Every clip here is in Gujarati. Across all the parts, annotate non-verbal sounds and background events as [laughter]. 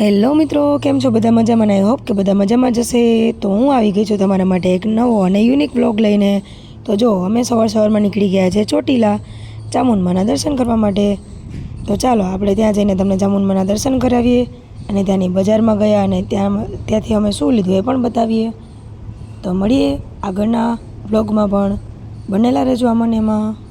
હેલો મિત્રો, કેમ છો? બધા મજામાં આઈ હોપ કે બધા મજામાં જશે તો હું આવી ગઈ છું તમારા માટે એક નવો અને યુનિક બ્લોગ લઈને. તો જો, અમે સવાર સવારમાં નીકળી ગયા છે ચોટીલા ચામુંડમાના દર્શન કરવા માટે. તો ચાલો, આપણે ત્યાં જઈને તમને ચામુંડમાના દર્શન કરાવીએ અને ત્યાંની બજારમાં ગયા અને ત્યાં ત્યાંથી અમે શું લીધું એ પણ બતાવીએ. તો મળીએ આગળના બ્લોગમાં પણ. બનેલા રહેજો આમાં એમાં.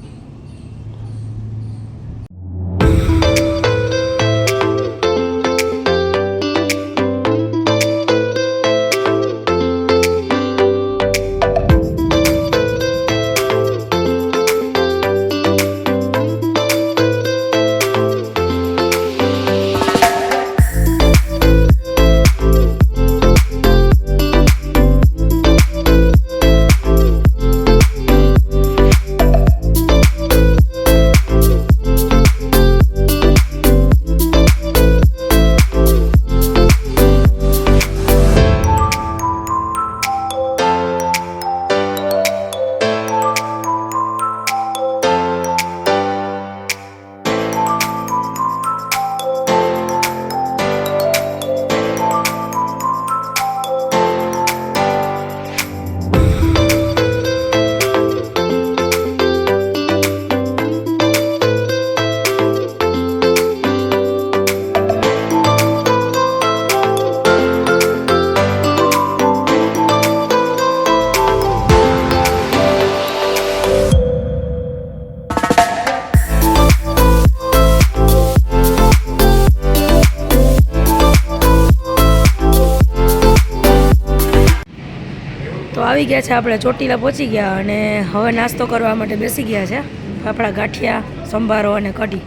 આવી ગયા છે, આપણે ચોટીલા પહોંચી ગયા અને હવે નાસ્તો કરવા માટે બેસી ગયા છે, ફાફડા ગાંઠિયા, સંભારો અને કઢી.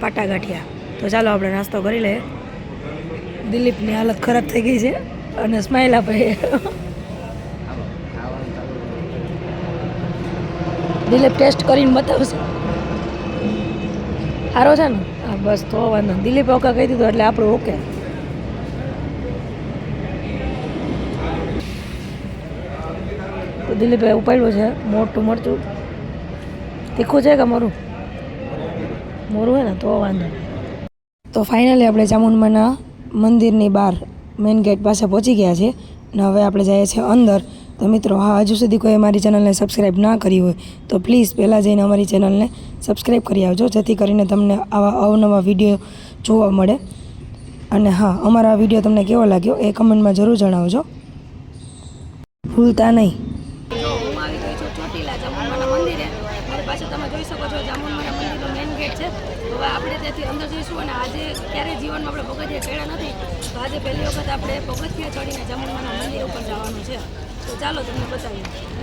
પાટા ગાંઠિયા. તો ચાલો આપણે નાસ્તો કરી લઈએ. દિલીપની હાલત ખરાબ થઈ ગઈ છે અને સ્માઇલ આપે દિલીપ ટેસ્ટ કરીને બતાવશે. સારો છે ને? બસ, તો વાંધો. દિલીપ ઓકે કહી દીધું, એટલે આપણું ઓકે. તો દિલીપે ઉપાડ્યું છે, મોટું મરચું. તીખું છે કે મોરું? મોરું હે ને, તો વાંધો. તો ફાઇનલી આપણે ચામુંડમાના મંદિરની બહાર મેઇન ગેટ પાસે પહોંચી ગયા છે અને હવે આપણે જઈએ છીએ અંદર. તો મિત્રો, હા, હજુ સુધી કોઈ અમારી ચેનલને સબસ્ક્રાઈબ ના કરી હોય, તો પ્લીઝ પહેલાં જઈને અમારી ચેનલને સબસ્ક્રાઈબ કરી આવજો, જેથી કરીને તમને આવા અવનવા વીડિયો જોવા મળે. અને હા, અમારા વીડિયો તમને કેવો લાગ્યો એ કમેન્ટમાં જરૂર જણાવજો. ભૂલતા નહીં. આપણે પગથિયા ચડીને જામુનમાના મંદિર ઉપર જવાનું છે. તો ચાલો તમને બતાવીએ.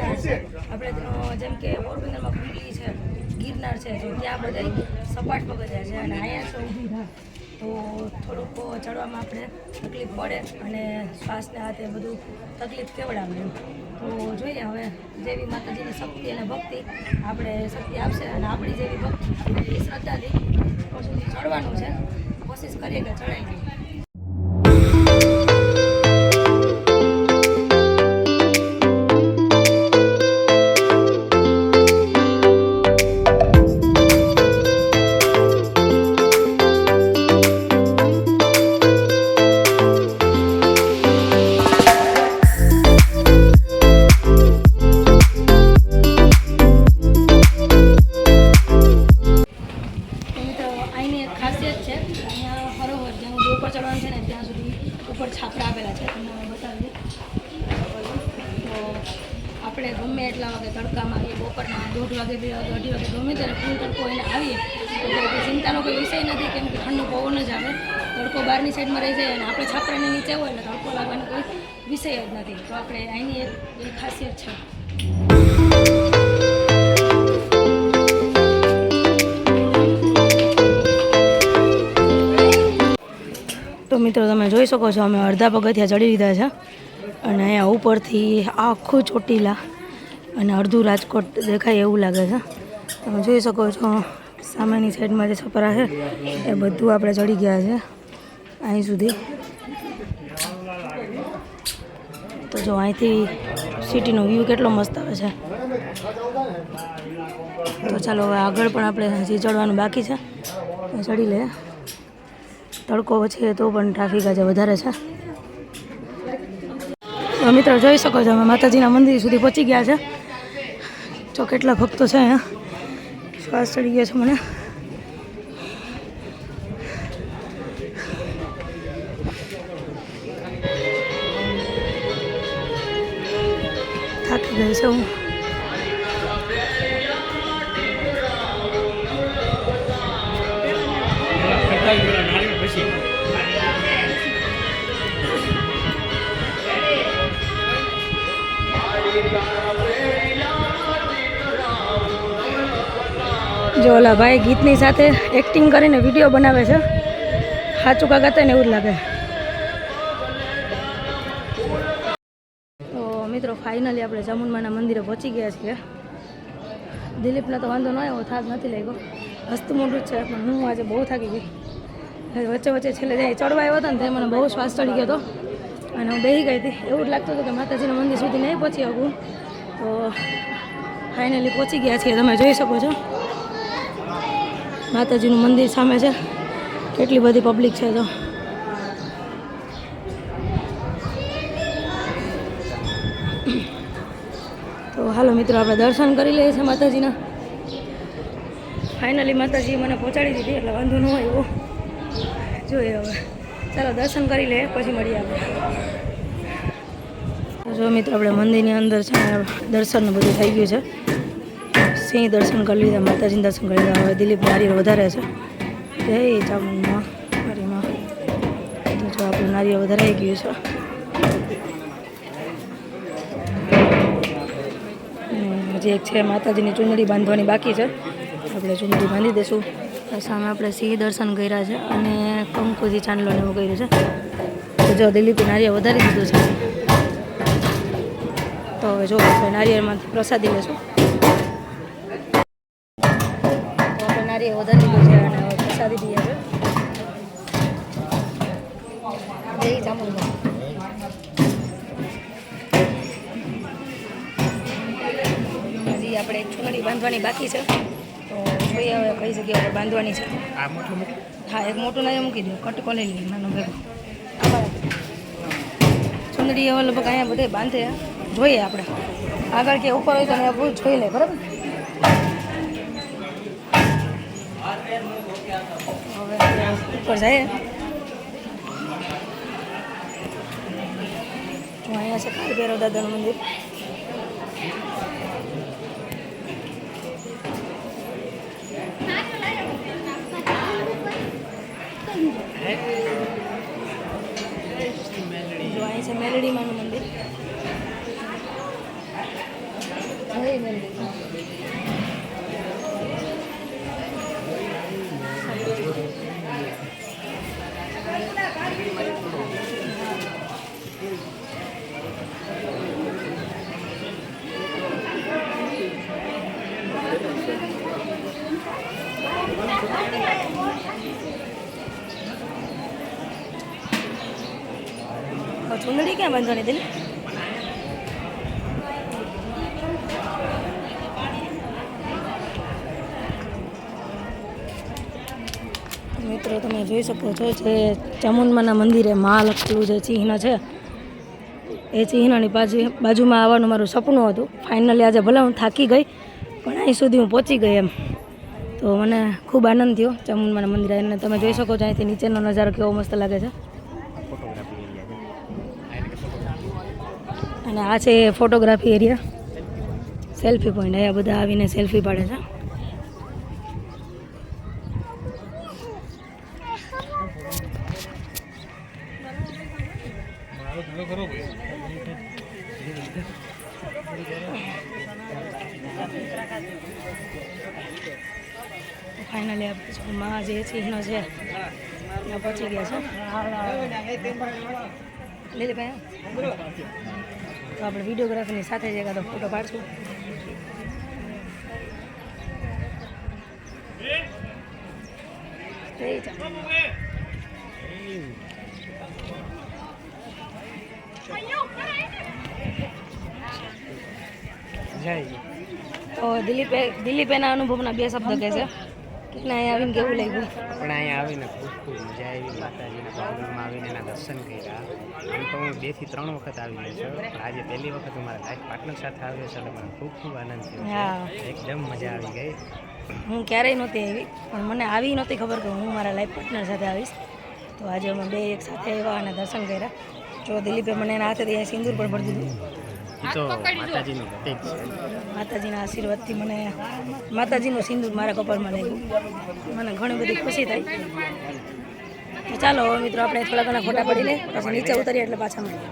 ધાર છે. આપણે જેમ કે પોરબંદરમાં કુંડલી છે, ગિરનાર છે જો ત્યાં બધા સપાટ પગથિયા છે. અને અહીંયા છે તો થોડુંક ચડવામાં આપણે તકલીફ પડે અને શ્વાસને હાથે બધું તકલીફ કેવડાવે તો જોઈએ હવે, જેવી માતાજીની શક્તિ અને ભક્તિ આપણે શક્તિ આપશે અને આપણી જેવી ભક્તિ એવી શ્રદ્ધાથી સુધી ચડવાનું છે. કોશિશ કરીએ કે ચડાઈ મિત્રો, તમે જોઈ શકો છો, અમે અડધા પગથિયા ચડી લીધા છે. અને અહીંયા ઉપરથી આખું ચોટીલા અને અડધું રાજકોટ દેખાય એવું લાગે છે. તમે જોઈ શકો છો, સામેની સાઈડમાં જે છપરા છે, એ બધું આપણે ચડી ગયા છે. અહીં સુધી. તો જો, અહીંથી સિટીનો વ્યૂ કેટલો મસ્ત આવે છે. તો ચાલો, હવે આગળ પણ આપણે હજી ચડવાનું બાકી છે. ચડી લે. તડકો છે તો પણ ટ્રાફિક આજે વધારે છે. મિત્રો, જોઈ શકો છો અમે માતાજીના મંદિર સુધી પહોંચી ગયા છે. તો કેટલા ભક્તો છે અહીંયા શ્વાસ ચડી ગયો છે મને. જો ઓલા ભાઈ ગીતની સાથે એક્ટિંગ કરીને વીડિયો બનાવે છે. સાચું કાકા ને એવું જ લાગે. તો મિત્રો ફાઇનલી આપણે ચામુંડમાના મંદિરે પહોંચી ગયા છીએ. દિલીપને તો વાંધો ન આવ્યો થાક નથી લાગ્યો. હસ્તું મોટું છે, પણ હું આજે બહુ થાકી ગઈ. વચ્ચે વચ્ચે છેલ્લે જાય ચડવા આવ્યો હતો ને તે મને બહુ શ્વાસ ચડી ગયો હતો. અને હું બેસી ગઈ હતી. એવું જ લાગતું હતું કે માતાજીના મંદિર સુધી નહીં પહોંચી શકું. તો ફાઇનલી પહોંચી ગયા છીએ. તમે જોઈ શકો છો. માતાજીનું મંદિર સામે છે. કેટલી બધી પબ્લિક છે તો. તો હાલો મિત્રો, આપણે દર્શન કરી લઈએ છીએ માતાજીના. ફાઇનલી માતાજી મને પહોંચાડી દીધી, એટલે વાંધો ન હોય એવો. જોઈએ હવે. ચાલો દર્શન કરી લઈએ, પછી મળીએ આપણે. જો મિત્રો, આપણે મંદિરની અંદર છે દર્શન બધું થઈ ગયું છે. સિંહ દર્શન કરી લીધા, માતાજીના દર્શન કરી લીધા. હવે દિલીપ નારિયેળ વધારે છે. જય ચામુંડમાં હરીમાં જો આપણું નારિયેળ વધારાઈ ગયું છે. હજી એક છે માતાજીની ચુંદડી બાંધવાની બાકી છે. આપણે ચુંદડી બાંધી દઈશું. સામે આપણે સિંહ દર્શન કર્યા છે અને કંકુજી ચાંદલો એવું કર્યું છે. જો દિલીપે નારિયેળ વધારી દીધું છે. તો હવે જો નારિયેળમાંથી પ્રસાદી લેશું વધારે વધારી દીધું છે અને હવે પ્રસાદી દઈએ છે. જય ચામુંડા હજી આપણે ચૂંટણી બાંધવાની બાકી છે. તો જોઈએ હવે કઈ જગ્યા પર બાંધવાની છે. હા એક મોટું નારિયેળ મૂકી દઉં. કટકો લઈ લઈએ નાનો ભેગો. ચુંદડી હવે લગભગ અહીંયા બધે બાંધે. જોઈએ આપણે. આગળ કે ઉપર હોય તો અહીંયા જોઈ લે બરાબર? ઉપર જઈએ. જો અહીંયા છે કાળ ભૈરવ દાદાનું મંદિર. જો અહીં છે મેલડીમાનું મંદિર. જય મેલડી छोड्नु कि कहाँ भन्छ भने જોઈ શકો છો જે ચામુંડમાના મંદિરે મા જે ચિહ્ન છે, એ ચિહ્નની બાજુ બાજુમાં આવવાનું મારું સપનું હતું. ફાઇનલી આજે ભલે હું થાકી ગઈ, પણ અહીં સુધી હું પહોંચી ગઈ એમ. તો મને ખૂબ આનંદ થયો ચામુંડમાના મંદિરે અને તમે જોઈ શકો છો અહીંથી નીચેનો નજારો કેવો મસ્ત લાગે છે. અને આ છે ફોટોગ્રાફી એરિયા સેલ્ફી પોઈન્ટ અહીંયા બધા આવીને સેલ્ફી પાડે છે. છે લે ભાઈ તો આપણે વિડીયોગ્રાફીની સાથે જ એકાદો ફોટો પાડશું. તો દિલીપે દિલીપ એના અનુભવના બે શબ્દ કહે છે. કે અહીંયા આવીને કેવું લાગ્યું? પણ અહીંયા આવીને ખૂબ ખૂબ મજા આવી માતાજીના આવીને એના દર્શન કર્યા. આમ તો હું બેથી ત્રણ વખત આવી ગયો છું. આજે પહેલી વખત હું મારા લાઈફ પાર્ટનર સાથે આવ્યો છું એટલે મને ખૂબ ખૂબ આનંદ થયો. એકદમ મજા આવી ગઈ. હું ક્યારેય નહોતી આવી પણ મને આવી નહોતી ખબર કે હું મારા લાઈફ પાર્ટનર સાથે આવીશ. તો આજે અમે બે એક સાથે આવ્યા અને દર્શન કર્યા. જો દિલીપે મને એના હાથેથી સિંદૂર પણ ભરી દીધું. તો માતાજીનું પ્રતીક છે. માતાજીના આશીર્વાદથી મને માતાજીનું સિંદૂર મારા કપાળમાં લાગ્યું. મને ઘણી બધી ખુશી થઈ. ચાલો મિત્રો આપણે થોડા ઘણા ફોટા પડી લે પછી નીચે ઉતરીએ એટલે પાછા મળીએ.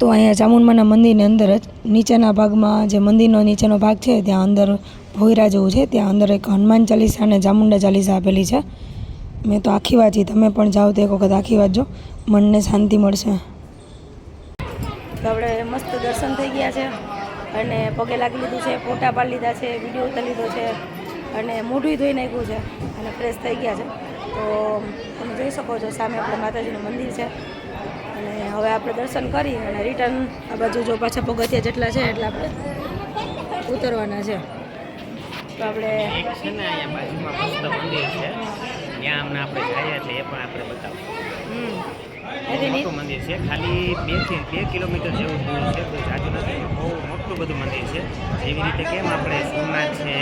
તો અહીંયા ચામુંડમાના મંદિરની અંદર જ નીચેના ભાગમાં જે મંદિરનો નીચેનો ભાગ છે, ત્યાં અંદર ભોયરા જેવું છે, ત્યાં અંદર એક હનુમાન ચાલીસા અને ચામુંડા ચાલીસા આપેલી છે. મેં તો આખી વાંચી તમે પણ જાઓ તો એક વખત આખી વાંચજો મનને શાંતિ મળશે. આપણે મસ્ત દર્શન થઈ ગયા છે અને પગે લાગી લીધું છે, ફોટા પાડી લીધા છે, વીડિયો ઉતારી લીધો છે અને મોઢું ધોઈ નાખ્યું છે અને ફ્રેશ થઈ ગયા છે. તો તમે જોઈ શકો છો સામે આપણે માતાજીનું મંદિર છે. અને હવે આપણે દર્શન કરી અને રિટર્ન આ બાજુ જો પાછા પગથિયા જેટલા છે એટલે આપણે ઉતરવાના છે. તો આપણે મંદિર છે. ત્યાં આપણે જઈએ એટલે એ પણ આપણે એથી મંદિર છે. ખાલી બેથી બે કિલોમીટર જેવું દૂર છે કોઈ જાજુ નથી. બહુ મોટું બધું મંદિર છે. જેવી રીતે કેમ આપણે સોમનાથ છે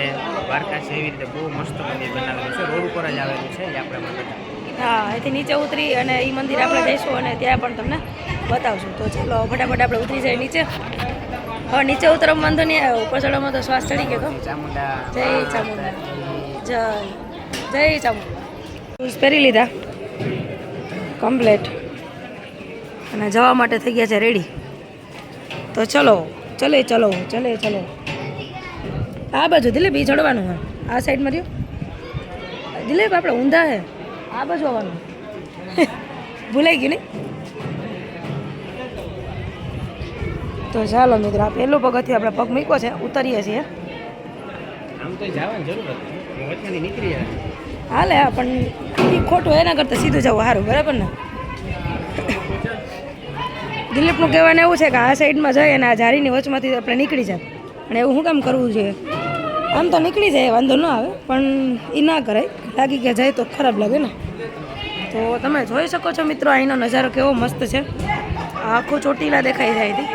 દ્વારકા છે એવી રીતે બહુ મસ્ત મંદિર બનાવેલું છે. રોડ ઉપર જ આવેલું છે એ આપણે માટે. હા અહીંથી નીચે ઉતરી અને એ મંદિર આપણે જઈશું અને ત્યાં પણ તમને બતાવશું. તો ચાલો ફટાફટ આપણે ઉતરી જાય નીચે. હવે નીચે ઉતરવા વાંધો નહીં આવ્યો ઉપર ચડવામાં તો શ્વાસ ચડી ગયો જય ચામુંડા. જય જય. ચામુંડા. શૂઝ પહેરી લીધા. કમ્પ્લેટ અને જવા માટે થઈ ગયા છે રેડી તો ચલો ચલે ચલો ચલે ચલો. આ બાજુ દિલીપ એ ચડવાનું હોય. આ સાઈડમાં રહ્યો. દિલીપ આપણે ઊંધા હે. આ બાજુ આવવાનું. ભૂલાઈ ગયું નહીં તો ચાલો મિત્રો આ પહેલું પગથિયું આપણે પગ મૂક્યો છે ઉતરીએ છીએ. હાલે પણ ખોટું એના કરતાં સીધું જવું સારું બરાબર ને? દિલીપનું કહેવાનું એવું છે કે આ સાઈડમાં જઈએ અને આ જારીની વચમાંથી આપણે નીકળી જાય. અને એવું શું કામ કરવું જોઈએ? આમ તો નીકળી જાય વાંધો ન આવે પણ એ ના કરાય. લાગી ગયા, જાય તો ખરાબ લાગે ને? તો તમે જોઈ શકો છો મિત્રો, અહીંનો નજારો કેવો મસ્ત છે. આખું ચોટીલા દેખાઈ જાય હતી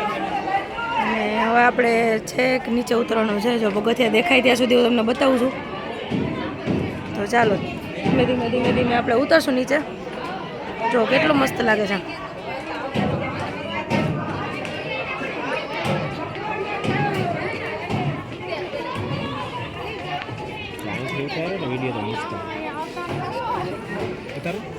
અને હવે આપણે છેક નીચે ઉતરવાનું છે. જો પગથિયા દેખાય ત્યાં સુધી હું તમને બતાવું છું. તો ચાલો, ધીમે ધીમે ધીમે ધીમે આપણે ઉતરશું નીચે. જો કેટલું મસ્ત લાગે છે. વીડિયો તો મસ્ત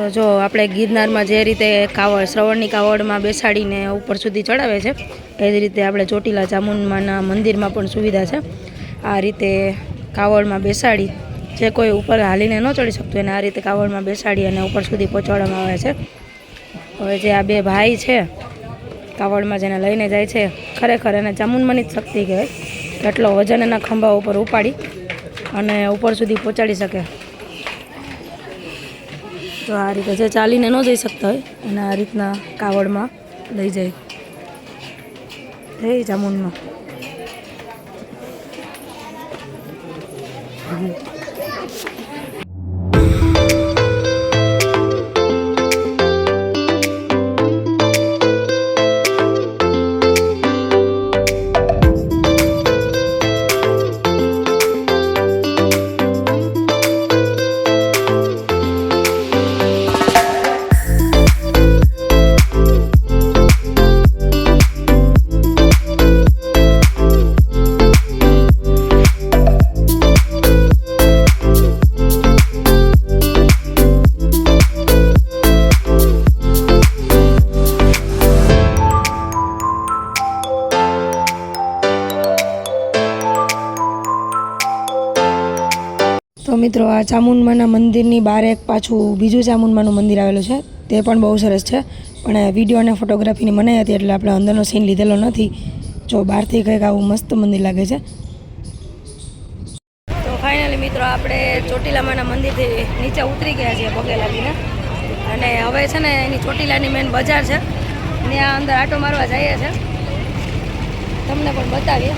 તો જો આપણે ગિરનારમાં જે રીતે કાવડ, શ્રવણની કાવડમાં બેસાડીને ઉપર સુધી ચડાવે છે, એ જ રીતે આપણે ચોટીલા ચામુંડમાના મંદિરમાં પણ સુવિધા છે. આ રીતે કાવડમાં બેસાડી જે કોઈ ઉપર હાલીને ન ચડી શકતું, એને આ રીતે કાવડમાં બેસાડી અને ઉપર સુધી પહોંચાડવામાં આવે છે. હવે જે આ બે ભાઈ છે, કાવડમાં જેને લઈને જાય છે, ખરેખર એને ચામુંડમાની જ શક્તિ કહેવાય. એટલો વજન એના ખંભા ઉપર ઉપાડી અને ઉપર સુધી પહોંચાડી શકે. તો આ રીતે જે ચાલીને ન જઈ શકતા હોય, એને આ રીતના કાવડમાં લઈ જાય. જય ચામુંડમાં આ ચામુંડમાના મંદિરની બહાર એક પાછું બીજું ચામુંડમાનું મંદિર આવેલું છે. તે પણ બહુ સરસ છે. પણ વીડિયો અને ફોટોગ્રાફીની મનાઈ હતી એટલે આપણે અંદરનો સીન લીધેલો નથી. જો બહારથી કંઈક આવું મસ્ત મંદિર લાગે છે. તો ફાઇનલી મિત્રો, આપણે ચોટીલામાના મંદિરથી નીચે ઉતરી ગયા છીએ પગે લાગીને. અને હવે છે ને એની ચોટીલાની મેન બજાર છે. ત્યાં અંદર આટો મારવા જઈએ છે. તમને પણ બતાવીએ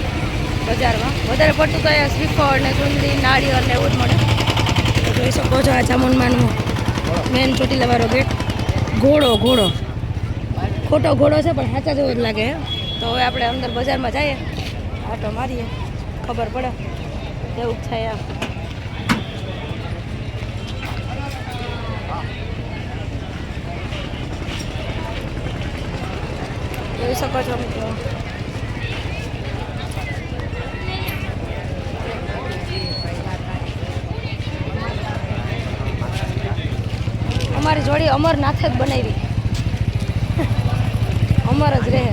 બજારમાં. વધારે પડતું તો અહીંયા શ્રીફળ ને ચુંદડી નાળિયેર ને એવું જ મળે. જોઈ શકો છો આ ચામુંડમાનું મેન ચોટીલાવાળો ગેટ ઘોડો ઘોડો. ખોટો ઘોડો છે, પણ સાચા જેવો જ લાગે તો હવે આપણે અંદર બજારમાં જઈએ. આટો મારીએ. ખબર પડે. કેવું થાય આમ. જોઈ શકો છો મિત્રો. અમારી જોડી અમરનાથે જ બનાવી. અમર જ રહે.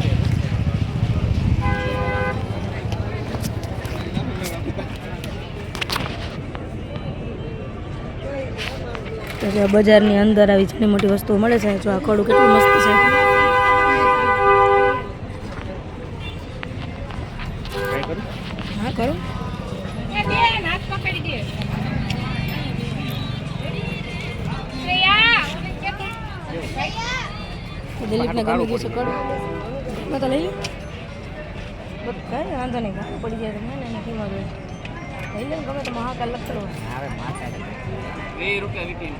બજારની અંદર આવી ઘણી મોટી વસ્તુઓ મળે છે. જો આ કડું કેટલું મસ્ત છે. છે મેં તો લઈ લો. બસ વાંધો નહીં કાંઈ પડી જાય તો મને એને કીમાં લઈ લે ગમે તો મહાકાલ વીસ રૂપિયા વીટી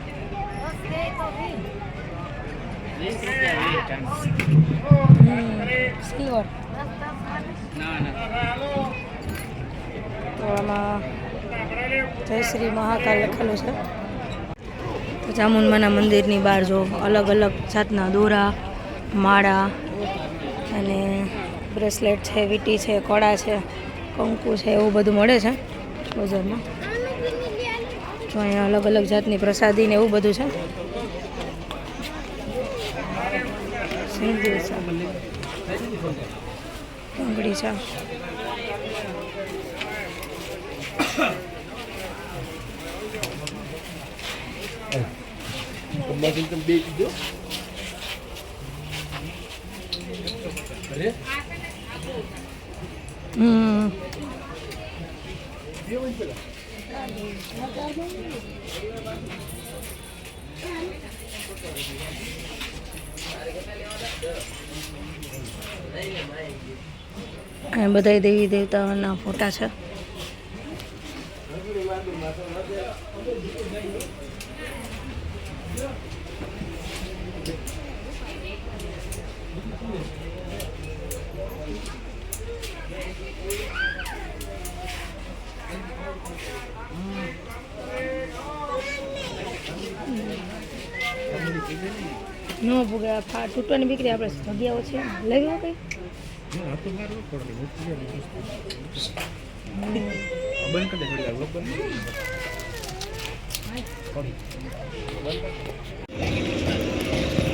સિલ્વર. ના ના. તો આમાં જય શ્રી મહાકાલ લખેલું છે. તો ચામુંડમાના મંદિરની બહાર જો અલગ અલગ જાતના દોરા માળા અને બ્રેસલેટ છે, વીટી છે કડા છે, કંકુ છે, એવું બધું મળે છે બજારમાં. જો અહીંયા અલગ અલગ જાતની પ્રસાદી ને એવું બધું છે. સિંદૂર છે છે [coughs] હમ અહીંયા બધા દેવી દેવતાઓના ફોટા છે નો ભૂગે ફા તૂટવાની બીકરી આપણે જગ્યાઓ છે. લઈ હોય કઈ?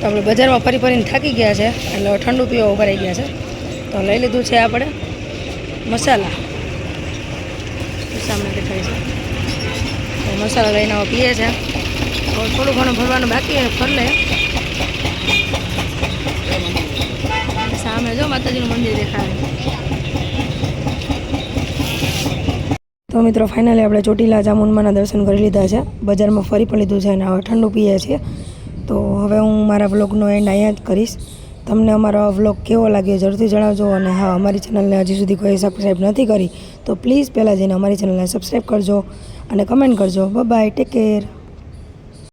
આપણે બજારમાં ફરી ફરીને થાકી ગયા છે. એટલે ઠંડુ પીવા ઉભરાઈ ગયા છે. તો લઈ લીધું છે આપણે મસાલા. સામે દેખાય છે. મસાલા લઈને પીએ છે. થોડું ઘણું ભરવાનું બાકી છે. જો માતાજીનું મંદિર દેખાય. તો મિત્રો ફાઇનલી આપણે ચોટીલા ચામુંડમાના દર્શન કરી લીધા છે. બજારમાં ફરી પણ લીધું છે અને હવે ઠંડુ પીએ છીએ. તો હવે હું મારા વ્લોગનો એન્ડ અહીંયા જ કરીશ. તમને અમારો વ્લોગ કેવો લાગ્યો જરૂરથી જણાવજો અને હા, અમારી ચેનલને હજી સુધી કોઈ સબસ્ક્રાઈબ નથી કરી, તો પ્લીઝ પહેલાં જઈને અમારી ચેનલને સબસ્ક્રાઈબ કરજો અને કમેન્ટ કરજો. Bye take care